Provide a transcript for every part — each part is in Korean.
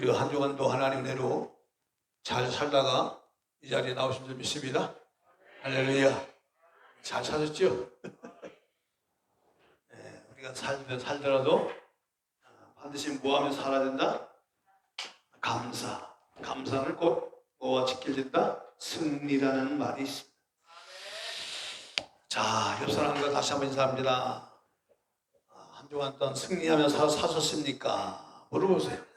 우리가 한 주간도 하나님 내로 잘 살다가 이 자리에 나오신 줄 믿습니다. 할렐루야. 잘 사셨죠? 네, 우리가 살, 살더라도 아, 반드시 뭐하며 살아야 된다? 감사. 감사를 꼭 뭐와 지켜야 된다? 승리라는 말이 있습니다. 자, 옆 사람과 다시 한번 인사합니다. 아, 한 주간 동안 승리하며 사, 사셨습니까? 물어보세요.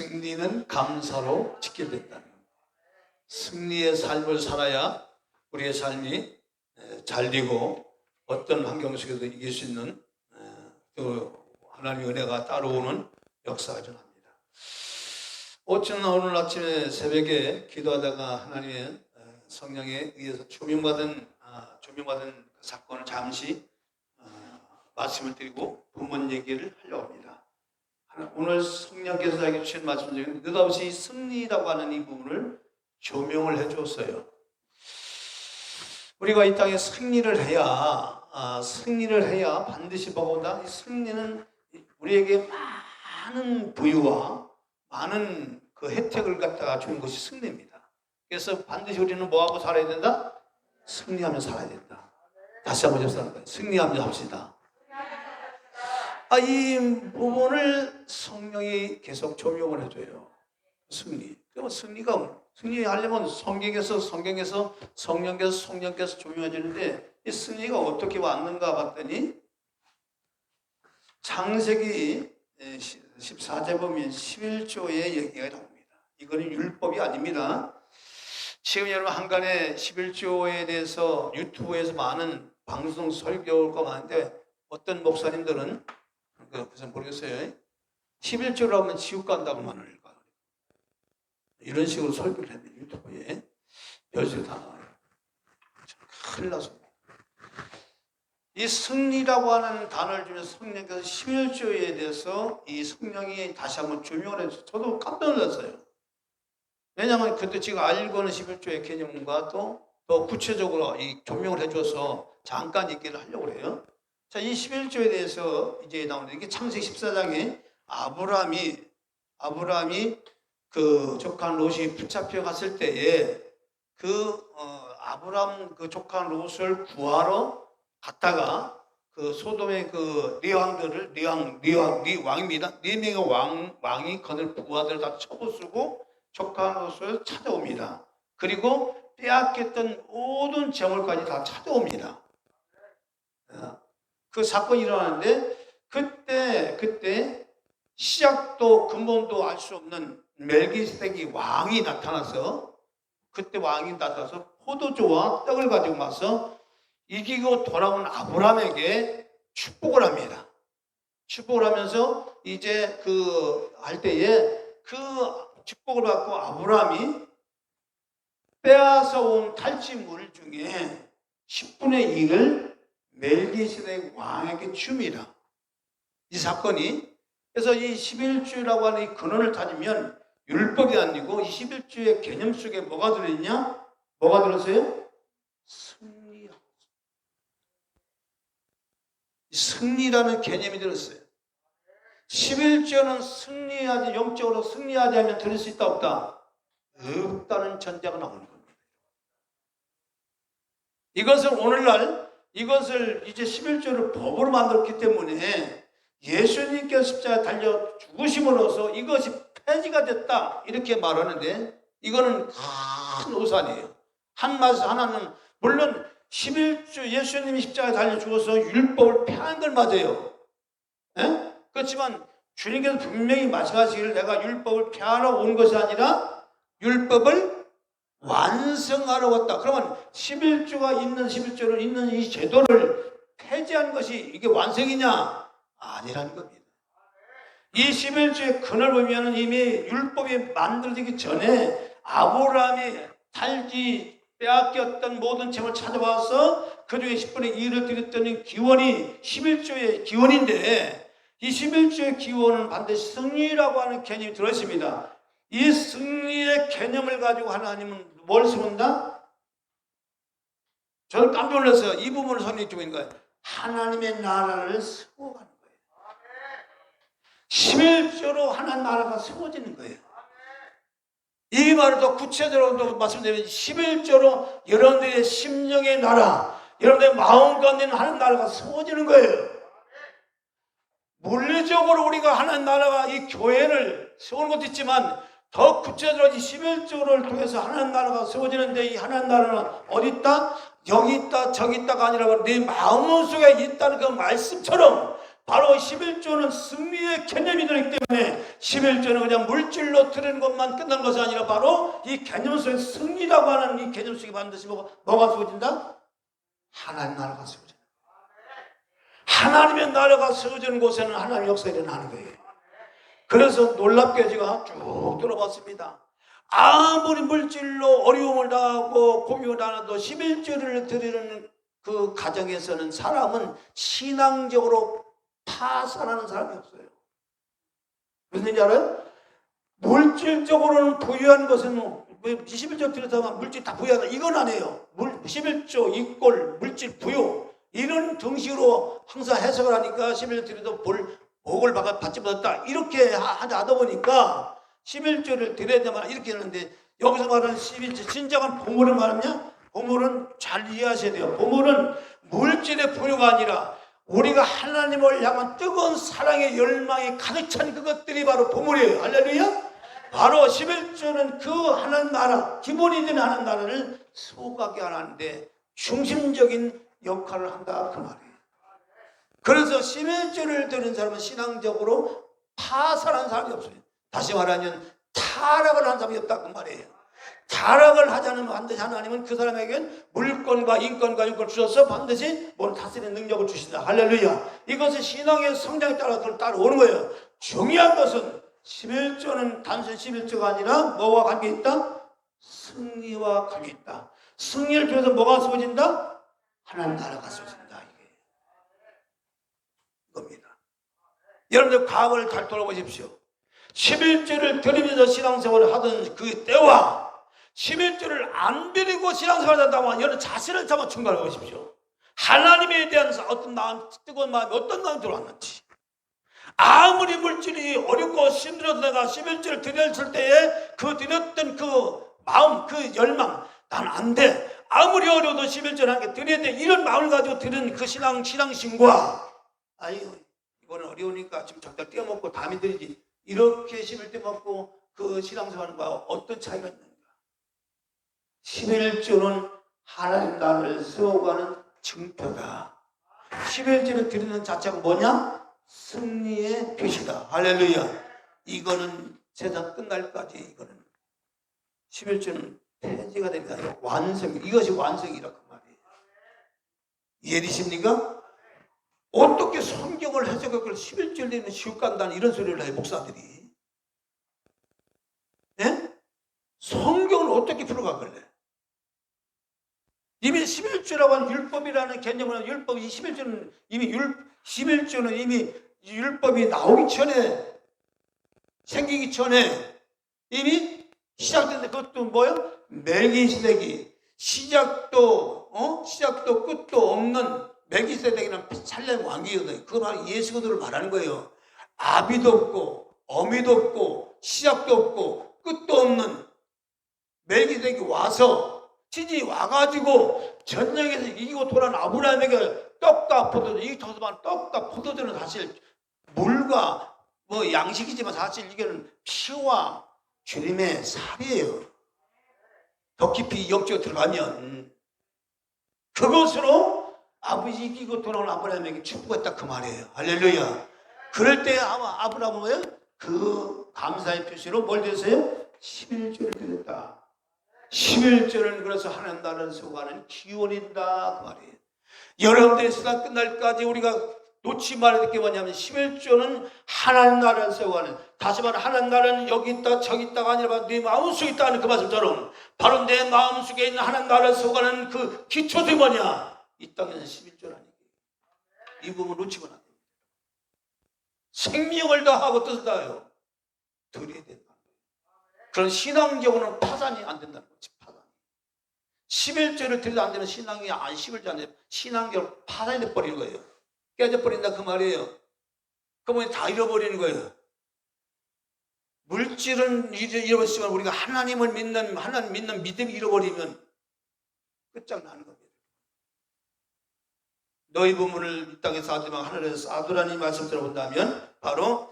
승리는 감사로 된다는 겁니다. 승리의 삶을 살아야 우리의 삶이 에, 잘 되고 어떤 환경 속에도 이길 수 있는 에, 또 하나님의 은혜가 따라오는 역사가 일어납니다. 어쩌나 오늘 아침에 새벽에 기도하다가 하나님의 에, 성령에 의해서 조명받은 아, 조명받은 그 사건을 잠시 어, 말씀을 드리고 본문 얘기를 하려고 합니다. 오늘 성령께서 자기 주신 말씀 중에 느닷없이 승리라고 하는 이 부분을 조명을 해 주었어요. 우리가 이 땅에 승리를 해야 아, 승리를 해야 반드시 뭐보다 이 승리는 우리에게 많은 부유와 많은 그 혜택을 갖다가 주는 것이 승리입니다. 그래서 반드시 우리는 뭐하고 살아야 된다? 승리하며 살아야 된다. 다시 한번 접수합니다. 승리하며 합시다. 아, 이 부분을 성령이 계속 조명을 해줘요. 승리. 그럼 승리가 승리 하려면 성경에서 성경에서 성령께서 성령께서 조명해 주는데 이 승리가 어떻게 왔는가 봤더니 창세기 14제 보면 11조의 얘기가 나옵니다. 이거는 율법이 아닙니다. 지금 여러분 한간에 11조에 대해서 유튜브에서 많은 방송 설교가 많은데 어떤 목사님들은 그 무슨 모르겠어요. 11조로 하면 지옥 간다고 말을 할까. 이런 식으로 설교를 했는데 유튜브에 별식 다 나와요. 참 큰일 나서. 이 승리라고 하는 단어를 주면서 성령께서 11조에 대해서 이 성령이 다시 한번 조명을 해서 저도 깜짝 놀랐어요. 왜냐하면 그때 제가 알고는 11조의 개념과 또, 또 구체적으로 이 조명을 해줘서 잠깐 얘기를 하려고 해요. 자, 이 11조에 대해서 이제 나오는데 이게 창세기 14장에 아브라함이 아브라함이 그 조카 롯이 붙잡혀 갔을 때에 그 어, 아브라함 그 조카 롯을 구하러 갔다가 그 소돔의 그 리왕들을 리왕 리왕 리 왕입니다. 네 명의 왕 왕이 그들 부하들을 다 쳐부수고 조카 롯을 찾아옵니다. 그리고 빼앗겼던 모든 재물까지 다 찾아옵니다. 어, 그 사건이 일어나는데 그때 그때 시작도 근본도 알 수 없는 멜기세덱이 왕이 나타나서 그때 왕이 나타나서 포도주와 떡을 가지고 와서 이기고 돌아온 아브라함에게 축복을 합니다. 축복을 하면서 이제 그 할 때에 그 축복을 받고 아브라함이 빼앗아 온 탈취물 중에 10분의 1을 멜기세덱 왕에게 줍니다. 이 사건이 그래서 이 11주라고 하는 이 근원을 따지면 율법이 아니고 이 11주의 개념 속에 뭐가 들어있냐? 뭐가 들었어요? 승리. 승리라는 개념이 들었어요. 11조는 승리하지, 영적으로 승리하지 하면 들을 수 있다, 없다? 없다는 전제가 나오는 겁니다. 이것을 오늘날, 이것을 이제 11조를 법으로 만들었기 때문에 예수님께서 십자가에 달려 죽으심으로써 이것이 폐지가 됐다. 이렇게 말하는데 이거는 큰 오산이에요. 한 말씀 하나는 물론 11주 예수님이 십자가에 달려 죽어서 율법을 폐한 걸 맞아요. 예? 그렇지만 주님께서 분명히 말씀하시기를 내가 율법을 폐하러 온 것이 아니라 율법을 완성하러 왔다. 그러면 11조가 있는 11조를 있는 이 제도를 폐지한 것이 이게 완성이냐? 아니라는 겁니다. 이 11조의 근을 보면 이미 율법이 만들어지기 전에 아브라함이 탈지 빼앗겼던 모든 재물 찾아와서 그 중에 10분의 1을 드렸더니 기원이 11조의 기원인데 이 11조의 기원은 반드시 승리라고 하는 개념이 들어있습니다. 이 승리의 개념을 가지고 하나님은 뭘 세운다? 저는 깜짝 놀랐어요. 이 부분을 선생님 거예요. 하나님의 나라를 세워가는 거예요. 11조로 하나님 나라가 세워지는 거예요. 이 말을 더 구체적으로 또 말씀드리면 11조로 여러분들의 심령의 나라, 여러분들의 마음 가운데 하나님 나라가 세워지는 거예요. 물리적으로 우리가 하나님 나라가 이 교회를 세우는 것도 있지만 더 구체적으로 이 11조를 통해서 하나님 나라가 세워지는데 이 하나님 나라는 어디 있다? 여기 있다, 저기 있다가 아니라 내 마음 속에 있다는 그 말씀처럼 바로 11조는 승리의 개념이 되기 때문에 11조는 그냥 물질로 드리는 것만 끝난 것이 아니라 바로 이 개념 속에 승리라고 하는 이 개념 속에 반드시 뭐가, 뭐가 세워진다? 하나님 나라가 세워진다. 하나님의 나라가 세워지는 곳에는 하나님의 역사가 일어나는 거예요. 그래서 놀랍게 제가 쭉 들어봤습니다. 아무리 물질로 어려움을 당하고 고민을 당해도 11조를 드리는 그 가정에서는 사람은 신앙적으로 파산하는 사람이 없어요. 무슨 얘기 알아요? 물질적으로는 부유한 것은 뭐 11조 드렸다면 물질 다 부유하다. 이건 아니에요. 물, 11조 이꼴 물질 부유. 이런 정식으로 항상 해석을 하니까 11조 드려도 볼, 복을 받- 받지 못했다. 이렇게 하- 하다 보니까 11조를 드려야 되만 이렇게 하는데 여기서 말하는 11조 진정한 보물은 말하냐? 보물은 잘 이해하셔야 돼요. 보물은 물질의 부유가 아니라 우리가 하나님을 향한 뜨거운 사랑의 열망이 가득 찬 그것들이 바로 보물이에요. 할렐루야? 바로 11조는 그 하나님 나라, 기본이 되는 하나님 나라를 소각게 하는데 중심적인 역할을 한다. 그 말이에요. 그래서 11조를 드는 사람은 신앙적으로 파산한 사람이 없어요. 다시 말하면 타락을 한 사람이 없다. 그 말이에요. 타락을 않으면 반드시 하나님은 그 사람에겐 물권과 인권과 인권을 주셔서 반드시 뭘 다스리는 능력을 주신다. 할렐루야. 이것은 신앙의 성장에 따라 그걸 따라오는 거예요. 중요한 것은 11조는 단순 11조가 아니라 뭐와 관계 있다? 승리와 관계 있다. 승리를 통해서 뭐가 세워진다? 하나님 나라가 세워진다. 이게 겁니다. 여러분들 과거를 잘 돌아보십시오. 11조를 드리면서 신앙생활을 하던 그 때와 11조를 안 드리고 신앙생활을 한다면 여러분 자신을 한번 충분해 보십시오. 하나님에 대한 어떤 마음, 뜨거운 마음이 어떤 마음이 들어왔는지. 아무리 물질이 어렵고 힘들어도 내가 11조를 드렸을 때에 그 드렸던 그 마음, 그 열망, 난 안 돼. 아무리 어려워도 11조를 하게 드려야 돼. 이런 마음을 가지고 드는 그 신앙, 신앙심과 아유, 이거는 어려우니까 지금 적당 떼어먹고 다음에 드리지. 이렇게 11조 먹고 그 신앙생활과 어떤 차이가 있는가? 11조는 하나님 나라를 세워가는 증표다. 11조를 드리는 자체가 뭐냐? 승리의 표시다. 할렐루야. 이거는 세상 끝날까지 이거는 11조는 폐지가 됩니다. 완성, 이것이 완성이라 그 말이에요. 이해되십니까? 어떻게 성경을 그걸 11절 되면 시우 간다는 이런 소리를 해요, 목사들이. 예? 성경을 어떻게 풀어가길래? 이미 11조라고 하는 율법이라는 개념은 율법, 이 11조는 이미 율, 11조는 이미 율법이 나오기 전에, 생기기 전에 이미 시작됐는데 그것도 뭐요? 멜기세덱이 시작도, 어? 시작도 끝도 없는 멜기세덱이는 살렘 왕이거든요. 그거 예수 그리스도를 말하는 거예요. 아비도 없고, 어미도 없고, 시작도 없고, 끝도 없는 멜기세덱이 와서 진이 와가지고 전쟁에서 이기고 돌아온 아브라함에게 떡과 포도주 이 저수만 떡과 포도주는 사실 물과 뭐 양식이지만 사실 이게는 피와 주님의 살이에요. 더 깊이 역지가 들어가면 그것으로 아버지 이기고 돌아온 아브라함에게 축복했다 그 말이에요. 할렐루야. 그럴 때 아마 아브라함은? 그 감사의 표시로 뭘 드렸어요? 11조를 드렸다. 11조는 그래서 하나님 나라를 세워가는 기원이다 그 말이에요. 여러분들의 세상 끝날까지 우리가 놓지 말아야 될 게 뭐냐면 11조는 하나님 나라를 세워가는 다시 말해 하나님 나라는 여기 있다 저기 있다가 아니라 네 마음속에 있다는 그 말씀처럼 바로 내 마음속에 있는 하나님 나라를 세워가는 그 기초들이 뭐냐 이 땅에는 11조라는 이 부분 놓치면 안 됩니다. 생명을 다하고 뜻을 다하여 드려야 된다. 그런 신앙적으로는 파산이 안 된다는 거지, 파산. 11조를 드려도 안 되는 신앙이 안 11조 안 되면 신앙적으로 파산이 돼버리는 거예요. 깨져버린다 그 말이에요. 그러면 다 잃어버리는 거예요. 물질은 잃어버리지만 우리가 하나님을 믿는 하나님 믿는 믿음이 잃어버리면 끝장나는 겁니다. 너희 부문을 이 땅에 쌓지만 하늘에서 쌓으라는 말씀 들어본다면 바로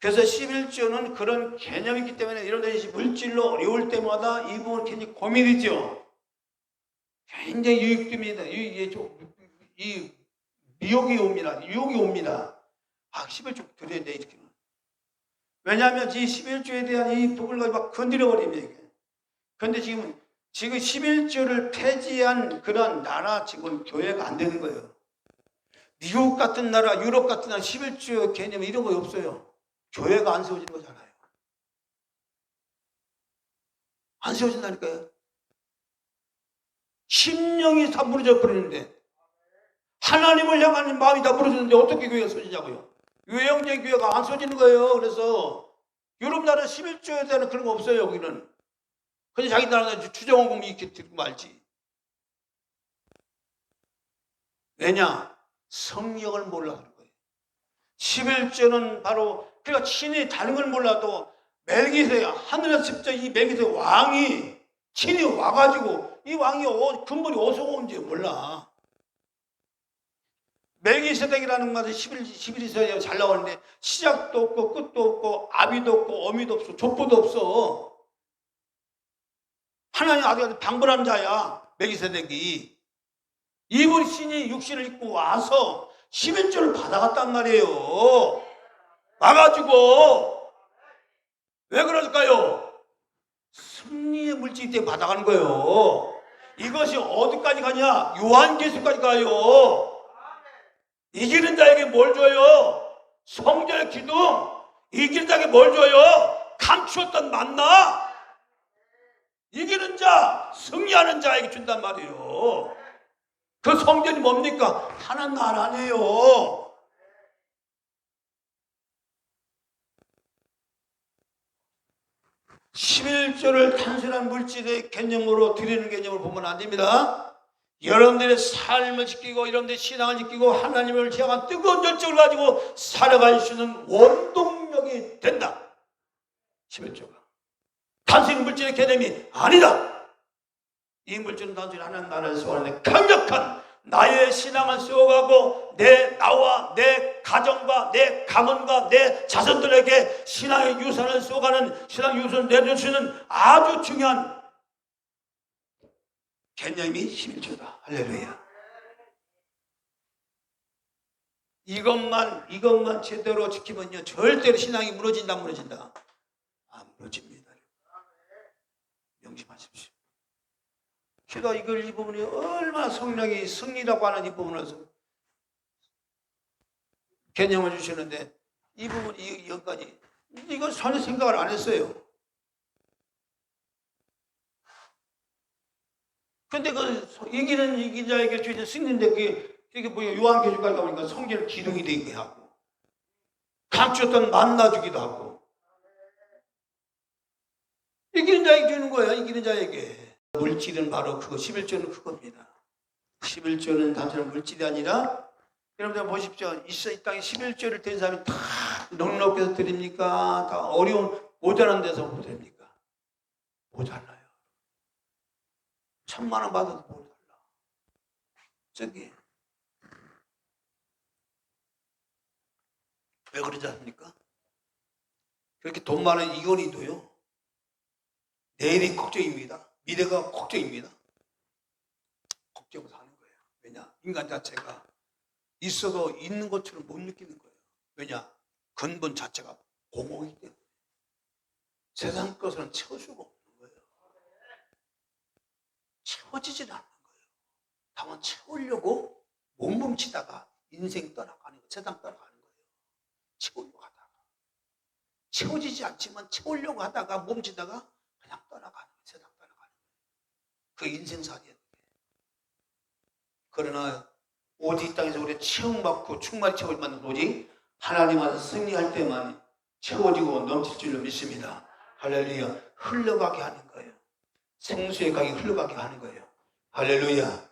그래서 11조는 그런 개념이기 때문에 여러분들이 물질로 어려울 때마다 이 부분 굉장히 고민이죠. 굉장히 유익됩니다. 이, 이, 이 미혹이 옵니다. 유혹이 옵니다. 아, 11조 드려야 돼, 이렇게는. 왜냐하면 이 11조에 대한 이 부분을 막 건드려 버립니다, 이게. 그런데 지금, 지금 11조를 폐지한 그런 나라 지금 교회가 안 되는 거예요. 미국 같은 나라, 유럽 같은 나라 11조 개념 이런 거 없어요. 교회가 안 세워지는 거잖아요. 안 세워진다니까요. 심령이 다 무너져 버리는데 하나님을 향하는 마음이 다 무너지는데 어떻게 교회가 세워지냐고요. 유형적인 교회가 안 세워지는 거예요. 그래서 유럽 나라 11조에 대한 그런 거 없어요. 여기는. 그냥 자기 나라는 추정원 공부 이렇게 듣고 말지. 왜냐? 성령을 몰라 그런 거예요. 11조는 바로 그러니까 친히 다른 걸 몰라도 멜기세 하늘에서 직접 이 멜기세 왕이 친히 와가지고 이 왕이 어, 근본이 어디서 온지 몰라. 멜기세덱이라는 것은 11, 11세에 잘 나오는데 시작도 없고 끝도 없고 아비도 없고 어미도 없어 족보도 없어. 하나님 아들 방불한 자야 멜기세덱이. 이분 신이 육신을 입고 와서 11조를 받아갔단 말이에요. 와가지고 왜 그럴까요? 승리의 물질 때 받아가는 거예요. 이것이 어디까지 가냐? 요한계수까지 가요. 이기는 자에게 뭘 줘요? 성전의 기둥. 이기는 자에게 뭘 줘요? 감추었던 만나. 이기는 자, 승리하는 자에게 준단 말이에요. 그 성전이 뭡니까? 하나님 나라네요. 11조를 단순한 물질의 개념으로 드리는 개념을 보면 안 됩니다. 여러분들의 삶을 지키고 여러분들의 신앙을 지키고 하나님을 향한 뜨거운 열정을 가지고 살아갈 수 있는 원동력이 된다. 11조가. 단순히 물질의 개념이 아니다. 이 물질은 단순히 하나님 나라를 소원하는 강력한 나의 신앙을 세워가고 내 나와 내 가정과 내 가문과 내 자손들에게 신앙의 유산을 쏘가는 신앙 유산을 내줄 수 있는 아주 중요한 개념이 11조다. 할렐루야. 이것만 이것만 제대로 지키면요 절대로 신앙이 무너진다 무너진다 안 무너집니다. 명심하십시오. 제가 이걸 이 부분이 얼마나 성령이 승리라고 하는 이 부분에서 개념을 주시는데 이 부분 이 여기까지 이건 전혀 생각을 안 했어요. 근데 그 이기는 이기자에게 주신 승리인데 그게 이게 뭐야 요한계시까지 가보니까 성전 기둥이 되게 하고 감추었던 만나주기도 하고 이기는 자에게 주는 거야 이기는 자에게. 물질은 바로 그거 11조는 그겁니다. 11조는 단순한 물질이 아니라 여러분들 보십시오. 이 땅에 11조를 된 사람이 다 넉넉해서 드립니까? 다 어려운 모자란 데서 못 드립니까? 모자라요. 천만 원 받아도 모자라. 저기 왜 그러지 않습니까? 그렇게 돈 많은 이건희도요. 내일이 걱정입니다. 미래가 걱정입니다. 걱정을 하는 거예요. 왜냐? 인간 자체가 있어도 있는 것처럼 못 느끼는 거예요. 왜냐? 근본 자체가 공허이기 때문에. 세상 것은 채울 수가 없는 거예요. 채워지질 않는 거예요. 다만 채우려고 몸뭉치다가 인생 떠나가는 거예요. 세상 떠나가는 거예요. 채우려고 하다가. 채워지지 않지만 채우려고 하다가 몸치다가 그냥 떠나가는 거예요. 세상 떠나가는 거예요. 그 인생살이에요. 그러나 오직 이 땅에서 우리 체험받고 충만히 채워지면 오직 하나님 안에서 승리할 때만 채워지고 넘칠 줄로 믿습니다. 할렐루야. 흘러가게 하는 거예요. 생수의 강이 흘러가게 하는 거예요. 할렐루야.